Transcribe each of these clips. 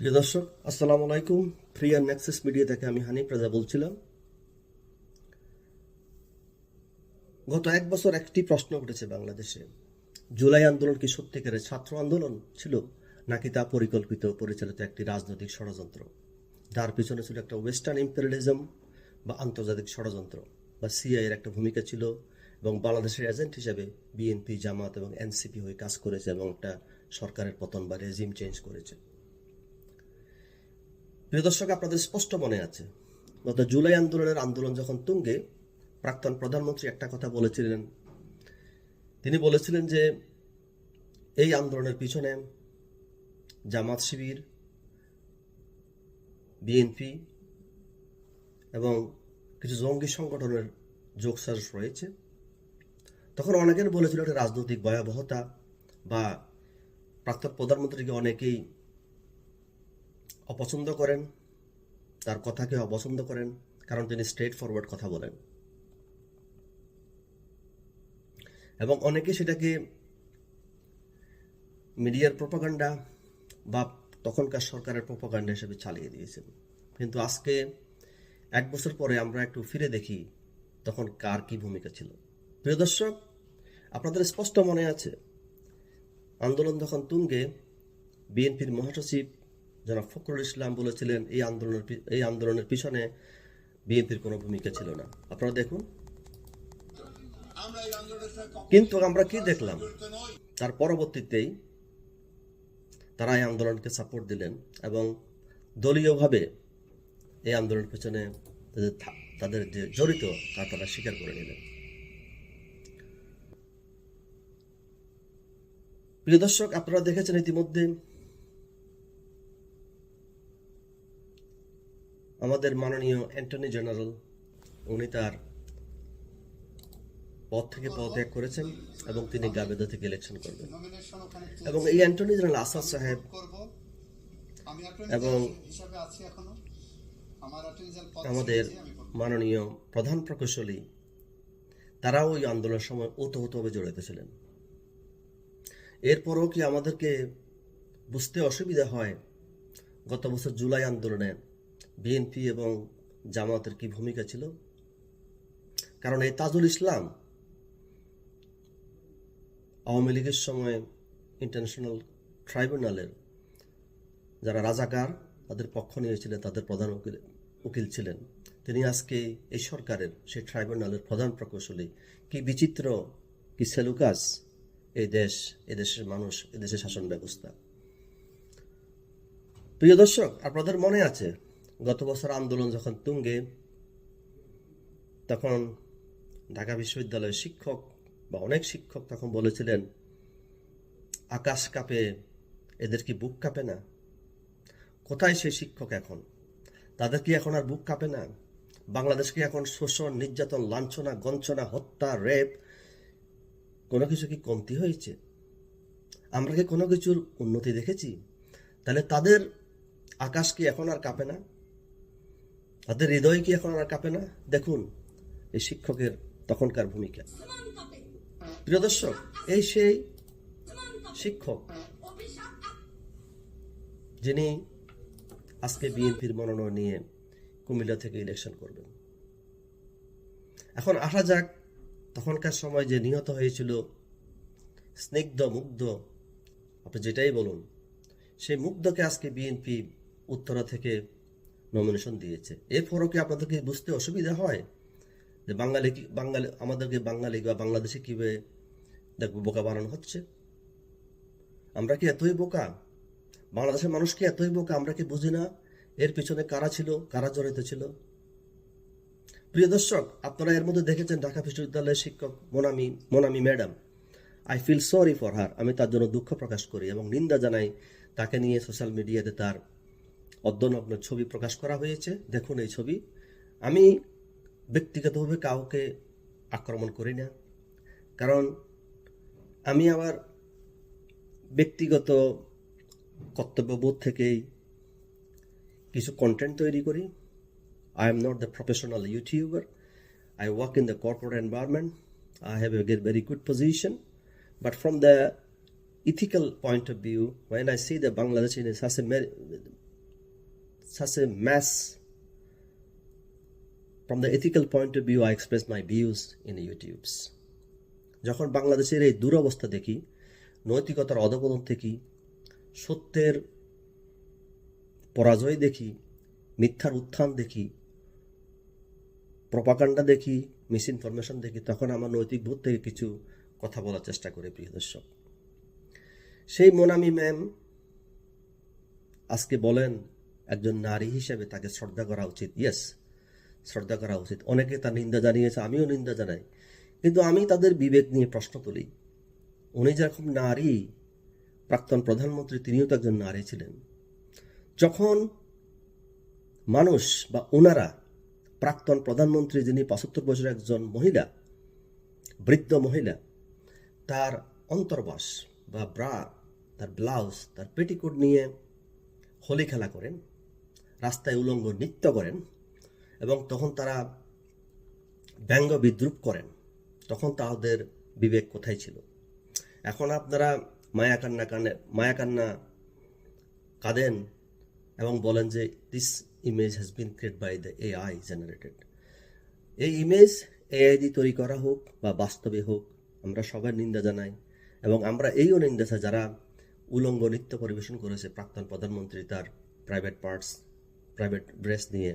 প্রিয় দর্শক, আসসালামু আলাইকুম। ফ্রি অ্যান্ড অ্যাক্সেস মিডিয়া থেকে আমি হানিফ রাজা বলছিলাম। গত এক বছর একটি প্রশ্ন উঠেছে বাংলাদেশে। জুলাই আন্দোলন কি সত্যিকারের ছাত্র আন্দোলন ছিল, নাকি তা পরিকল্পিত পরিচালিত একটি রাজনৈতিক ষড়যন্ত্র? যার পিছনে ছিল একটা ওয়েস্টার্ন ইম্পেরিয়ালিজম বা আন্তর্জাতিক ষড়যন্ত্র, বা সিআই এর একটা ভূমিকা ছিল, এবং বাংলাদেশের এজেন্ট হিসেবে বিএনপি জামাত এবং এনসিপি হয়ে কাজ করেছে এবং একটা সরকারের পতন বা রেজিম চেঞ্জ করেছে। প্রিয় দর্শক, আপনাদের স্পষ্ট মনে আছে, গত জুলাই আন্দোলনের আন্দোলন যখন তুঙ্গে, প্রাক্তন প্রধানমন্ত্রী একটা কথা বলেছিলেন। তিনি বলেছিলেন যে, এই আন্দোলনের পিছনে জামাত শিবির, বিএনপি এবং কিছু জঙ্গি সংগঠনের যোগসাজ রয়েছে। তখন অনেকের বলেছিল রাজনৈতিক ভয়াবহতা বা প্রাক্তন প্রধানমন্ত্রীকে অনেকেই অপছন্দ করেন, তার কথাকে অপছন্দ করেন, কারণ তিনি স্ট্রেট ফরওয়ার্ড কথা বলেন। এবং অনেকে সেটাকে মিডিয়ার প্রপাগান্ডা বা তখনকার সরকারের প্রপাগান্ডা হিসেবে চালিয়ে দিয়েছেন। কিন্তু আজকে এক বছর পরে আমরা একটু ফিরে দেখি তখন কার কি ভূমিকা ছিল। প্রিয় দর্শক, আপনাদের স্পষ্ট মনে আছে, আন্দোলন যখন তুঙ্গে, বিএনপির মহাসচিব জনাব ফখরুল ইসলাম বলেছিলেন, এই আন্দোলনের এই আন্দোলনের পিছনে বিএনপির কোনো ভূমিকা ছিল না। আপনারা দেখুন। কিন্তু আমরা কি দেখলাম? তার পরবর্তীতেই তারা এই আন্দোলনকে সাপোর্ট দিলেন এবং দলীয়ভাবে এই আন্দোলনের পেছনে তাদের যে জড়িত, তা তারা স্বীকার করে নিলেন। প্রিয় দর্শক, আপনারা দেখেছেন ইতিমধ্যে আমাদের মাননীয় অ্যান্টনি জেনারেল, উনি তার পদ থেকে পদত্যাগ করেছেন এবং তিনি গাবেদা থেকে ইলেকশন করবেন এবং এই অ্যান্টনি জেনারেল আসাদ সাহেব এবং আমাদের। মাননীয় প্রধান প্রকৌশলী, তারাও ওই আন্দোলনের সময় ওতপ্রোতভাবে জড়িত ছিলেন এরপরও কি আমাদেরকে বুঝতে অসুবিধা হয় গত বছর জুলাই আন্দোলনে বিএনপি এবং জামাতের কি ভূমিকা ছিল? কারণ এই তাজুল ইসলাম আওয়ামী লীগের সময় ইন্টারন্যাশনাল ট্রাইব্যুনালের যারা রাজাকার, তাদের পক্ষ নিয়েছিলেন তাদের প্রধান উকিল উকিল ছিলেন। তিনি আজকে এই সরকারের, সেই ট্রাইব্যুনালের প্রধান প্রকৌশলী। কি বিচিত্র, কি সেলুকাস এই দেশ এদেশের মানুষ এদেশের শাসন ব্যবস্থা। প্রিয় দর্শক, আপনাদের মনে আছে গত বছর আন্দোলন যখন তুঙ্গে, তখন ঢাকা বিশ্ববিদ্যালয়ের শিক্ষক বা অনেক শিক্ষক তখন বলেছিলেন, আকাশ কাঁপে, এদের কি বুক কাঁপে না? কোথায় সেই শিক্ষক এখন? তাদের কি এখন আর বুক কাঁপে না? বাংলাদেশ কি এখন শোষণ, নির্যাতন, লাঞ্ছনা গঞ্চনা হত্যা, রেপ, কোনো কিছু কি কমতি হয়েছে? আমরা কি কোনো কিছুর উন্নতি দেখেছি? তাহলে তাদের আকাশ কি এখন আর কাঁপে না? তাদের হৃদয় কি এখন আর কাঁপে না? দেখুন, এই শিক্ষকের তখনকার ভূমিকা। প্রিয় দর্শক, এই সেই শিক্ষক যিনি আজকে বিএনপির মনোনয়ন নিয়ে কুমিল্লা থেকে ইলেকশন করবেন। এখন আসা যাক, তখনকার সময় যে নিহত হয়েছিল স্নিগ্ধ, মুগ্ধ, আপনি যেটাই বলুন, সেই মুগ্ধকে আজকে বিএনপি উত্তরা থেকে নমিনেশন দিয়েছে। এরপরও কি আপনাদেরকে বুঝতে অসুবিধা হয়? যে বাঙালি কি বাঙালি, আমাদেরকে বাঙালি বা বাংলাদেশে কীভাবে দেখব বোকা বানানো হচ্ছে? আমরা কি এতই বোকা? বাংলাদেশের মানুষ কি এতই বোকা? আমরা কি বুঝি না? এর পিছনে কারা ছিল? কারা জড়িত ছিল? প্রিয় দর্শক, আপনারা এর মধ্যে দেখেছেন ঢাকা বিশ্ববিদ্যালয়ের শিক্ষক Monami Monami madam. I feel sorry for her আমি তার জন্য দুঃখ প্রকাশ করি এবং নিন্দা জানাই তাকে নিয়ে সোশ্যাল মিডিয়াতে তার অর্ধনগ্ন ছবি প্রকাশ করা হয়েছে। দেখুন এই ছবি। আমি ব্যক্তিগতভাবে কাউকে আক্রমণ করি না। কারণ আমি আমার ব্যক্তিগত কর্তব্যবোধ থেকেই কিছু কন্টেন্ট তৈরি করি। I am not the professional YouTuber I work in the corporate environment I have a get very good position but from the ethical point of view, when I see the Bangladesh in such a such a mess. From the ethical point of view, I express my views in YouTube's. যখন বাংলাদেশের এই দুরবস্থা দেখি নৈতিকতার অধপতন দেখি সত্যের পরাজয় দেখি মিথ্যার উত্থান দেখি প্রপাকাণ্ডা দেখি মিস ইনফরমেশন দেখি তখন আমার নৈতিক বোধ থেকে কিছু কথা বলার চেষ্টা করি প্রিয় দর্শক সেই মোনামি ম্যাম আজকে বলেন একজন নারী হিসেবে তাকে শ্রদ্ধা করা উচিত ইয়েস শ্রদ্ধা করা উচিত। অনেকে তার নিন্দা জানিয়েছে, আমিও নিন্দা জানাই। কিন্তু আমি তাদের বিবেক নিয়ে প্রশ্ন তুলি। উনি যেরকম নারী, প্রাক্তন প্রধানমন্ত্রী, তিনিও তো একজন নারী ছিলেন। যখন মানুষ বা ওনারা প্রাক্তন প্রধানমন্ত্রী যিনি পঁচাত্তর বছরের একজন মহিলা, বৃদ্ধ মহিলা, তার অন্তর্বাস বা ব্রা, তার ব্লাউজ, তার পেটিকোট নিয়ে হোলি খেলা করেন রাস্তায় উলঙ্গ নৃত্য করেন এবং তখন তারা ব্যঙ্গ বিদ্রুপ করেন। তখন তাদের বিবেক কোথায় ছিল? এখন আপনারা মায়া কান্না কানে, মায়া কান্না কাঁদেন এবং বলেন যে this image has been create by the AI generated এই ইমেজ এআই দিয়ে তৈরি করা হোক বা বাস্তবে হোক, আমরা সবার নিন্দা জানাই এবং আমরা এইও নিন্দা যারা উলঙ্গ নৃত্য পরিবেশন করেছে, প্রাক্তন প্রধানমন্ত্রী তার প্রাইভেট পার্টস প্রাইভেট ড্রেস নিয়ে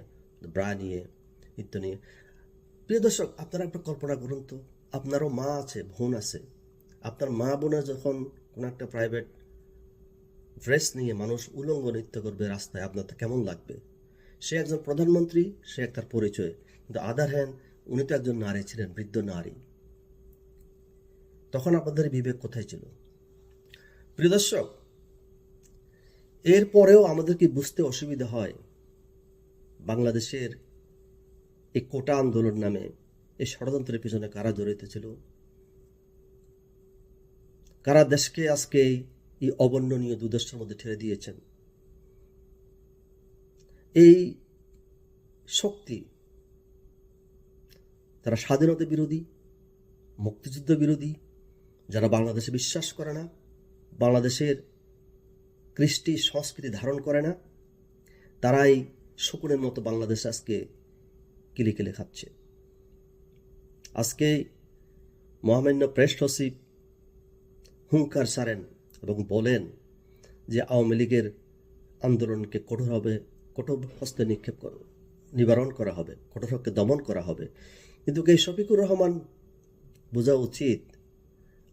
ব্রা নিয়ে, নৃত্য নিয়ে। প্রিয় দর্শক, আপনারা একটা কল্পনা করুন তো, আপনারও মা আছে, বোন আছে। আপনার মা বোনের যখন কোনো একটা প্রাইভেট ড্রেস নিয়ে মানুষ উলঙ্গ নৃত্য করবে রাস্তায়, আপনার তো কেমন লাগবে? সে একজন প্রধানমন্ত্রী, সে এক তার পরিচয়। কিন্তু আদার হ্যান্ড উনি তো একজন নারী ছিলেন, বৃদ্ধ নারী। তখন আপনাদের বিবেক কোথায় ছিল? প্রিয় দর্শক, এরপরেও আমাদেরকে বুঝতে অসুবিধা হয়? বাংলাদেশের এই কোটা আন্দোলন নামে এই ষড়যন্ত্রের পিছনে কারা জড়িত ছিল? কারা দেশকে আজকে এই অবর্ণনীয় দুর্দশার মধ্যে ঠেলে দিয়েছেন? এই শক্তি তারা স্বাধীনতা বিরোধী, মুক্তিযুদ্ধ বিরোধী, যারা বাংলাদেশে বিশ্বাস করে না, বাংলাদেশের কৃষ্টি সংস্কৃতি ধারণ করে না, তারাই শকুনের মতো বাংলাদেশ আজকে কিলে কিলে খাচ্ছে। আজকে মহামান্য প্রেস সচিব হুঙ্কার সারেন এবং বলেন যে আওয়ামী লীগের আন্দোলনকে কঠোরভাবে কঠোর হস্তে নিক্ষেপ নিবারণ করা হবে কঠোরকে দমন করা হবে। কিন্তু এই শফিকুর রহমান বোঝা উচিত,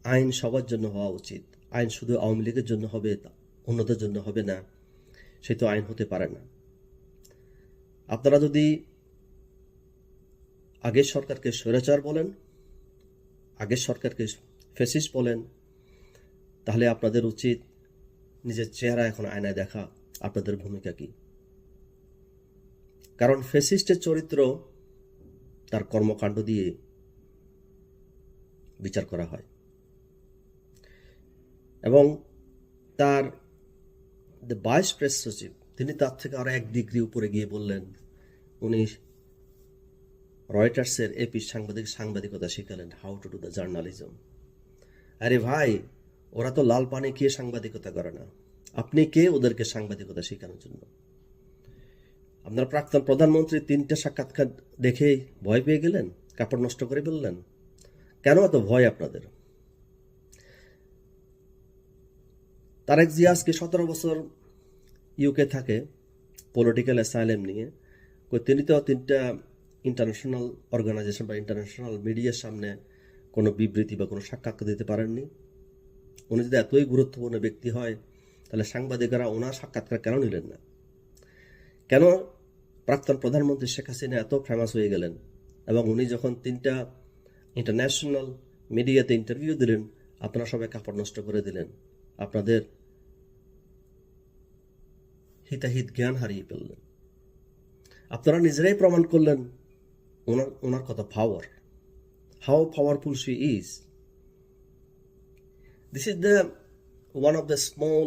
আইন সবার জন্য হওয়া উচিত। আইন শুধু আওয়ামী লীগের জন্য হবে অন্যদের জন্য হবে না, সে তো আইন হতে পারে না। আপনারা যদি আগের সরকারকে স্বৈরাচার বলেন, আগের সরকারকে ফেসিস বলেন, তাহলে আপনাদের উচিত নিজের চেহারা এখন আয়নায় দেখা আপনাদের ভূমিকা কি? কারণ ফেসিস্টের চরিত্র তার কর্মকাণ্ড দিয়ে বিচার করা হয়। এবং তার দ্য ভাইস প্রেস সচিব তিনি তার থেকে আরও এক ডিগ্রি উপরে গিয়ে বললেন, উনি রয়টার্সের এপি সাংবাদিক সাংবাদিকতা শিখালেন how to do the journalism আরে ভাই, ওরা তো লাল পানি খেয়ে সাংবাদিকতা করে না। আপনি কে ওদেরকে সাংবাদিকতা শেখানোর জন্য? আপনার প্রাক্তন প্রধানমন্ত্রী তিনটে সাক্ষাৎকার দেখেই ভয় পেয়ে গেলেন, কাপড় নষ্ট করে ফেললেন। কেন এত ভয় আপনাদের? তারেক জিয়া আজকে সতেরো বছর ইউকে থাকে পলিটিক্যাল অ্যাসাইলেম নিয়ে। তিনি তো তিনটা ইন্টারন্যাশনাল অর্গানাইজেশন বা ইন্টারন্যাশনাল মিডিয়ার সামনে কোনো বিবৃতি বা কোনো সাক্ষাৎকার দিতে পারেননি। উনি যদি এতই গুরুত্বপূর্ণ ব্যক্তি হয়, তাহলে সাংবাদিকেরা ওনার সাক্ষাৎকার কেন নিলেন না? কেন প্রাক্তন প্রধানমন্ত্রী শেখ হাসিনা এত ফেমাস হয়ে গেলেন? এবং উনি যখন তিনটা ইন্টারন্যাশনাল মিডিয়াতে ইন্টারভিউ দিলেন, আপনারা সবাই কাপড় নষ্ট করে দিলেন। আপনাদের হিতাহিত জ্ঞান হারিয়ে ফেললেন। আপনারা নিজেরাই প্রমাণ করলেন, ওনার ওনার কত power how powerful she is this is the one of the small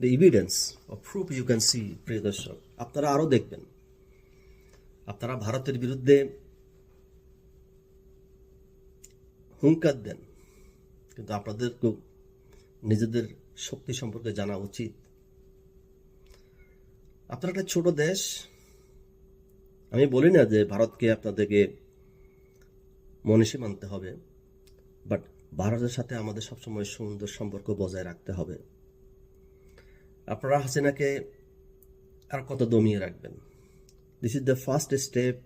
the evidence of proof you can see প্রিয় দর্শক, আপনারা আরও দেখবেন। আপনারা ভারতের বিরুদ্ধে হুঙ্কার দেন, কিন্তু আপনাদেরকেও নিজেদের শক্তি সম্পর্কে জানা উচিত। আপনার একটা ছোট দেশ। আমি বলি না যে ভারতকে আপনাদেরকে মনীষী মানতে হবে বাট ভারতের সাথে আমাদের সবসময় সুন্দর সম্পর্ক বজায় রাখতে হবে। আপনারা হাসিনাকে আর কত দমিয়ে রাখবেন? This is the first step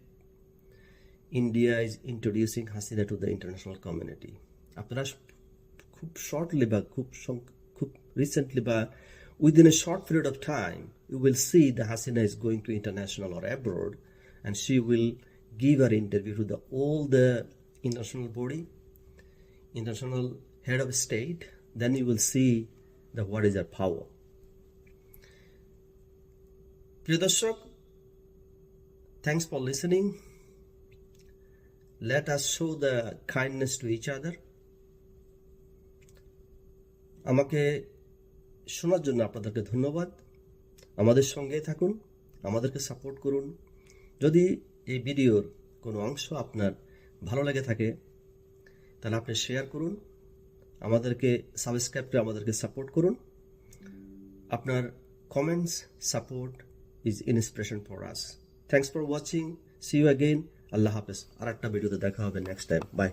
India is introducing Hasina to the international community আপনারা খুব শর্টলি বা খুব খুব রিসেন্টলি বা within a short period of time you will see the Hasina is going to international or abroad and she will give her interview to the all the international body international head of state then you will see the what is her power প্রিয় দর্শক thanks for listening let us show the kindness to each other আমাকে শোনার জন্য আপনাদেরকে ধন্যবাদ। আমাদের সঙ্গে থাকুন, আমাদেরকে সাপোর্ট করুন। যদি এই ভিডিওর কোনো অংশ আপনার ভালো লেগে থাকে, তাহলে আপনি শেয়ার করুন, আমাদেরকে সাবস্ক্রাইব করে আমাদেরকে সাপোর্ট করুন। আপনার comments support is inspiration for us thanks for watching see you again আল্লাহ হাফেজ। আর একটা ভিডিওতে দেখা হবে নেক্সট টাইম বাই